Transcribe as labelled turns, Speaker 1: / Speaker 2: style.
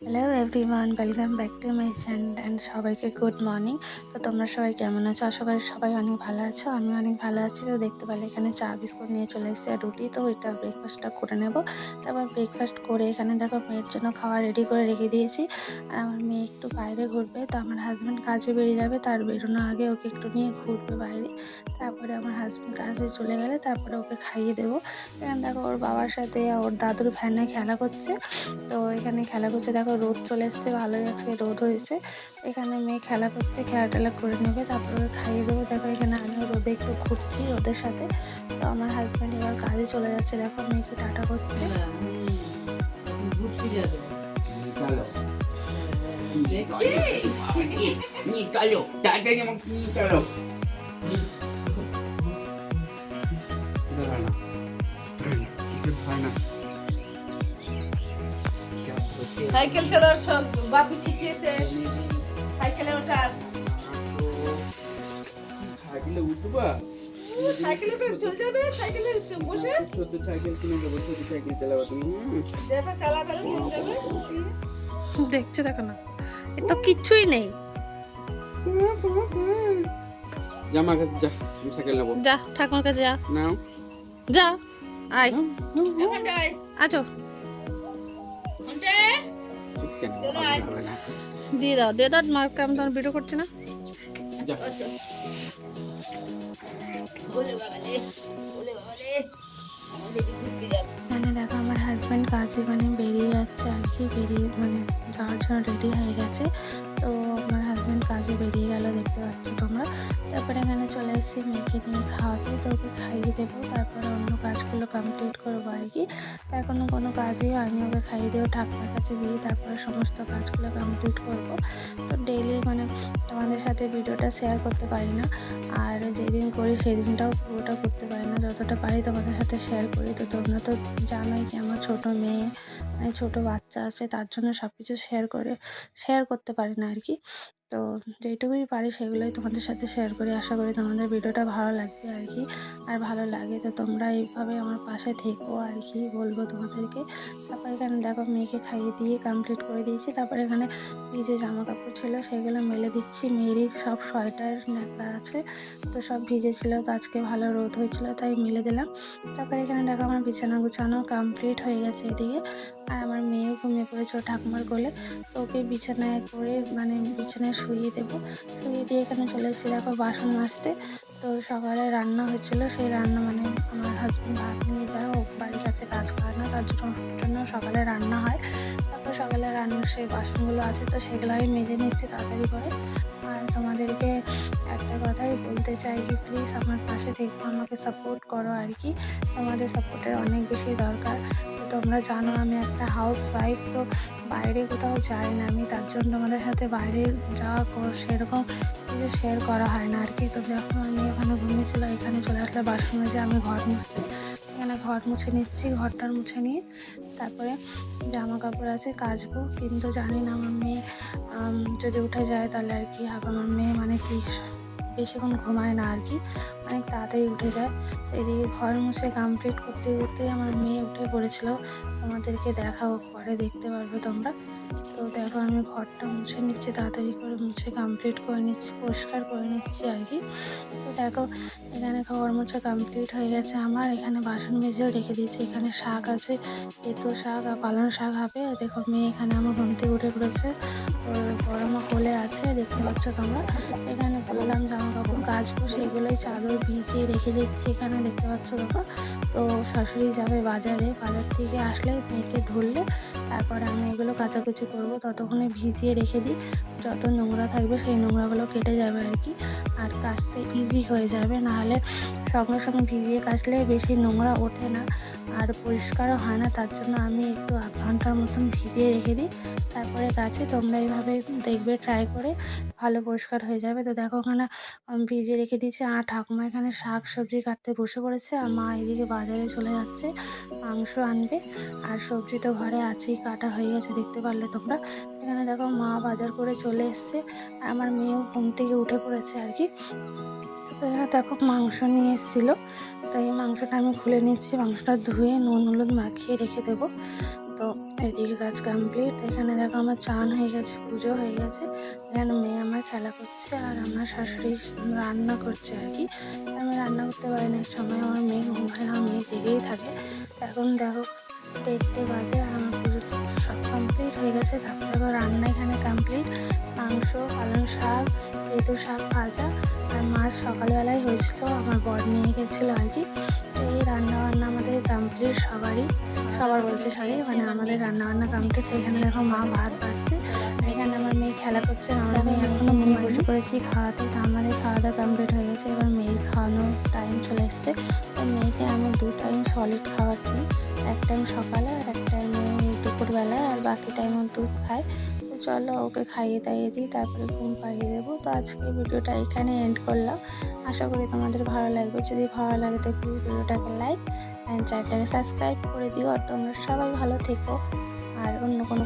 Speaker 1: Hello everyone welcome back to my channel and সবাইকে good morning তো তোমরা সবাই কেমন আছো? আশা করি সবাই অনেক ভালো আছো। আমি অনেক ভালো আছি। তো দেখতে পেলে এখানে চা, বিস্কুট নিয়ে চলে এসেছি আর রুটি। তো ওইটা ব্রেকফাস্টটা করে নেব। তারপর ব্রেকফাস্ট করে এখানে দেখো মেয়ের জন্য খাওয়া রেডি করে রেখে দিয়েছি। আর আমার মেয়ে একটু বাইরে ঘুরবে। তো আমার হাজব্যান্ড কাজে বেরিয়ে যাবে। তার বেরোনো আগে ওকে একটু নিয়ে ঘুরবে বাইরে। তারপরে আমার হাজব্যান্ড কাজে চলে গেলে তারপরে ওকে খাইয়ে দেবো। এখানে দেখো ওর বাবার সাথে, ওর দাদুর ফ্যানে খেলা করছে। তো এখানে খেলা করছে। দেখো রোদ চলে এসছে, ভালোই আজকে রোদ হয়েছে। এখানে মেয়ে খেলা করছে খেলা টেলা করে নেবে, তারপরে খাইয়ে দেবো। দেখো এখানে আমি রোদে একটু ঘুরছি ওদের সাথে। তো আমার হাজব্যান্ড এবার কাজে চলে যাচ্ছে। দেখো মেয়েকে টাটা করছে।
Speaker 2: সাইকেল চালানোর সব বাপি শিখিয়েছে। সাইকেলে ওঠার।
Speaker 3: সাইকেলে উঠবা?
Speaker 2: সাইকেলে চলে যাবে? সাইকেলে বসে?
Speaker 3: ছোট সাইকেল কিনে দেবো ছোট সাইকেল চালাবো তুমি
Speaker 2: যেটা চালাবে চলে যাবে।
Speaker 1: দেখছে দেখো না। এ তো কিচ্ছুই নেই।
Speaker 3: জামা কাছে যা আমি সাইকেল নেব।
Speaker 1: যা ঠাকুমার কাছে যা।
Speaker 3: নাও।
Speaker 1: যা আয়। আছো
Speaker 3: ঠিক কেন? হবে না।
Speaker 1: দিয়ে দাও দিয়ে দাও মা কেমন তোমার ভিডিও করছে না? মানে দেখো আমার হাজব্যান্ড কাজে মানে বেরিয়ে যাচ্ছে আর কি বেরিয়ে মানে যাওয়ার জন্য রেডি হয়ে গেছে। কাজে বেরিয়ে গেল, দেখতে পাচ্ছ তোমরা। তারপরে এখানে চলে এসেছি মেয়েকে নিয়ে খাওয়াতে। তো ওকে খাইয়ে দেবো, তারপরে অন্য কাজগুলো কমপ্লিট করব আর কি। তা এখনও কোনো কাজই আমি ওকে খাইয়ে দেবো ঠাকুমার কাছে দিয়ে, তারপরে সমস্ত কাজগুলো কমপ্লিট করব। তো ডেইলি মানে তোমাদের সাথে ভিডিওটা শেয়ার করতে পারি না। আর যেদিন করি সেদিনটাও পুরোটা করতে পারি না। যতটা পারি তোমাদের সাথে শেয়ার করি। তো তোমরা তো জানোই কি আমার ছোটো মেয়ে মানে ছোটো বাচ্চা আছে, তার জন্য সব কিছু শেয়ার করে শেয়ার করতে পারি না আর কি। তো যেটুকুই পারি সেগুলোই তোমাদের সাথে শেয়ার করি। আশা করি তোমাদের ভিডিওটা ভালো লাগবে আর কি। আর ভালো লাগে তো তোমরা এইভাবে আমার পাশে থেকো আর কি বলব তোমাদেরকে। তারপর এখানে দেখো মেয়েকে খাইয়ে দিয়ে কমপ্লিট করে দিয়েছি। তারপর এখানে ভিজে জামা কাপড় ছিল সেগুলো মেলে দিচ্ছি মেয়েরই সব সোয়েটার ন্যাকড়া আছে, তো সব ভিজেছিল, তো আজকে ভালো রোদ হয়েছিল, তাই মিলে দিলাম। তারপরে এখানে দেখো আমার বিছানা গুছানো কমপ্লিট হয়ে গেছে এদিকে। আর আমার মেয়েও ঘুমিয়ে পড়েছে ঠাকুমার কোলে। তো ওকে বিছানায় করে মানে বিছানায় শুইয়ে দেবো। শুয়ে দিয়ে এখানে চলে এসেছি, দেখো বাসন মাজতে। তো সকালে রান্না হয়েছিল, সেই রান্না মানে আমার হাজব্যান্ড ভাত নিয়ে যায়, ও বাড়ির কাছে কাজ করে না, তার জন্য সকালে রান্না হয়। তারপর সকালে রান্নার সেই বাসনগুলো আছে, তো সেগুলো আমি মেজে নিচ্ছি তাড়াতাড়ি করে। আর তোমাদেরকে একটা কথাই বলতে চাই কি প্লিজ আমার পাশে থেকো, আমাকে সাপোর্ট করো আর কি। তোমাদের সাপোর্টের অনেক বেশি দরকার। তোমরা জানো আমি একটা হাউস ওয়াইফ তো বাইরে কোথাও যাই না আমি, তার জন্য তোমাদের সাথে বাইরে যাওয়া সেরকম কিছু শেয়ার করা হয় না আর কি তো দেখো, আমি এখানে ঘুমিয়েছিল এখানে চলে আসলে বাসন মেজে আমি ঘর মুছতে এখানে ঘর মুছে নিচ্ছি ঘরটার মুছে নিয়ে। তারপরে জামা কাপড় আছে, কাচবো। কিন্তু জানি না আমার মেয়ে যদি উঠে যায় তাহলে আর কি হবে? আমার মেয়ে মানে কি? বেশিক্ষণ ঘুমায় না আর কি। অনেক তাড়াতাড়ি উঠে যায়। তো এদিকে ঘর মুছে কমপ্লিট করতে করতে আমার মেয়ে উঠে পড়েছিল। তোমাদেরকে দেখাও পরে দেখতে পারবে তোমরা। তো দেখো আমি ঘরটা মুছে নিচ্ছি, তাড়াতাড়ি করে মুছে কমপ্লিট করে নিচ্ছি, পরিষ্কার করে নিচ্ছি আর কি। তো দেখো, এখানে ঘর মোছা কমপ্লিট হয়ে গেছে আমার। এখানে বাসন মেজেও রেখে দিয়েছি। এখানে শাক আছে পেতো শাক আর পালং শাক হবে। দেখো, মেয়ে এখানে আমার ঘুম থেকে উঠে পড়েছে। ওর গরমা কোলে আছে, দেখতে পাচ্ছ তোমরা। এখানে বললাম জামা কাপড় কাচবো, সেগুলোই চাদর ভিজিয়ে রেখে দিচ্ছি এখানে, দেখতে পাচ্ছ তোমরা। তো শাশুড়ি যাবে বাজারে, বাজার থেকে আসলে মেয়েকে ধরলে তারপরে আমি এগুলো কাচাকুচি করব। ততক্ষণে ভিজিয়ে রেখে দিই। যত নোংরা থাকবে সেই নোংরাগুলো কেটে যাবে আর কি। আর কাচতে ইজি হয়ে যাবে। নাহলে সঙ্গে সঙ্গে ভিজিয়ে কাচলে বেশি নোংরা ওঠে না। আর পরিষ্কারও হয় না, তার জন্য আমি একটু আধ ঘণ্টার মতন ভিজিয়ে রেখে দিই। তারপরে গাছে তোমরা এইভাবে দেখবে ট্রাই করে ভালো পরিষ্কার হয়ে যাবে। তো দেখো ওখানে ভিজিয়ে রেখে দিয়েছি, আর ঠাকুমা এখানে শাক সবজি কাটতে বসে পড়েছে, আর মা এদিকে বাজারে চলে যাচ্ছে, মাংস আনবে, আর সবজি তো ঘরে আছেই, কাটা হয়ে গেছে দেখতে পারলে তোমরা। এখানে দেখো মা বাজার করে চলে এসছে, আর আমার মেয়েও ঘুম থেকে উঠে পড়েছে আর কি। এখানে দেখো মাংস নিয়ে এসেছিল তো এই মাংসটা আমি খুলে নিচ্ছি, মাংসটা ধুয়ে নুন, হলুদ মাখিয়ে রেখে দেব। তো এদিকে কাজ কমপ্লিট এখানে দেখো আমার চান হয়ে গেছে, পুজো হয়ে গেছে। এখানে মেয়ে আমার খেলা করছে আর আমার শাশুড়ি রান্না করছে আর কি। আমি রান্না করতে পারি না এক সময় আমার মেয়ে ঘুমায় না, মেয়ে জেগেই থাকে। এখন দেখো দেড়টে বাজে, আর আমার সব কমপ্লিট হয়ে গেছে। তারপর দেখো রান্না এখানে কমপ্লিট মাংস, পালং শাক পেঁতু শাক ভাজা। আর মাছ সকালবেলায় হয়েছিল, আমার বর নিয়ে গেছিল আর কি। তো এই রান্না বান্না আমাদের কমপ্লিট সবারই। সবার বলছে সরি মানে আমাদের রান্না বান্না কমপ্লিট তো এখানে দেখো মা ভাত বাড়ছে আর এখানে আমার মেয়ে খেলা করছে আমরা মেয়ে এখনও মেয়ে বসে পড়েছি খাওয়াতে, তো আমাদের খাওয়া দাওয়া কমপ্লিট হয়ে গেছে। এবার মেয়ের খাওয়ানোর টাইম চলে এসছে। তো মেয়েকে আমি দু টাইম সলিড দিই এক টাইম সকালে আর এক টাইম দুপুরবেলায় আর বাকি টাইম ও দুধ খায়। তো চলো ওকে খাইয়ে দাইয়ে দিই, তারপরে ঘুম পাড়িয়ে দেবো। তো আজকে ভিডিওটা এখানে এন্ড করলাম। আশা করি তোমাদের ভালো লাগবে। যদি ভালো লাগে তো প্লিজ ভিডিওটাকে লাইক অ্যান্ড চ্যানেলটাকে সাবস্ক্রাইব করে দিও। আর তোমরা সবাই ভালো থেকো। আর অন্য কোনো